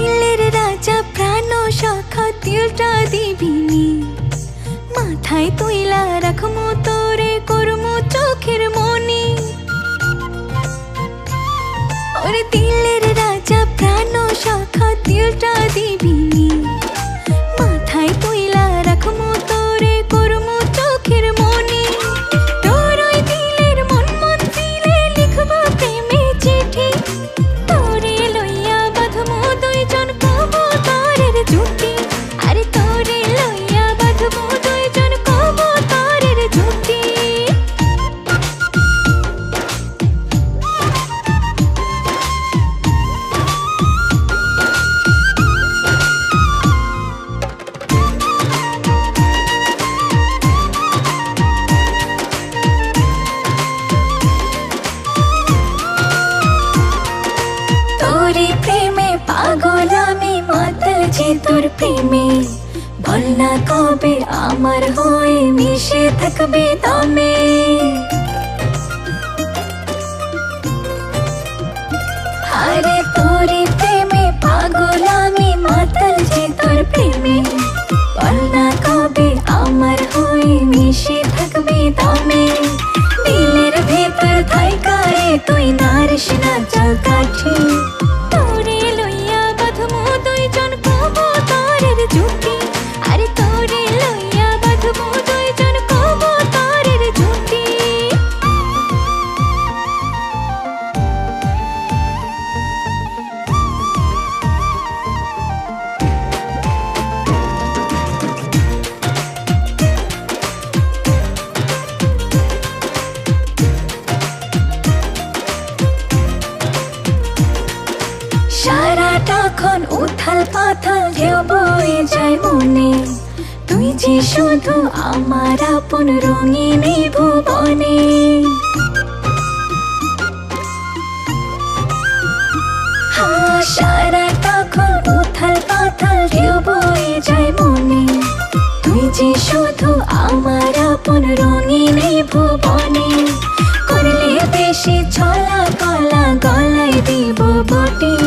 মাইলের রাজা প্রাণ শাখা তিলটা দিবিনি। মাথায় তুইলা রাখম প্রেমে। বল না কবে আমার হয়ে মিশে থাকবে দমে সারাটাক্ষণ উথাল পাথাল ঢেউ বয়ে যায় মনে, তুই যে শুধু আমার আপন রঙিনী ভুবনে। উথাল পাথাল মনে, তুই যে শুধু আমার আপন রঙিনী ভুবনে। করলে বেশি ছলা কলা গলায় দিব বটে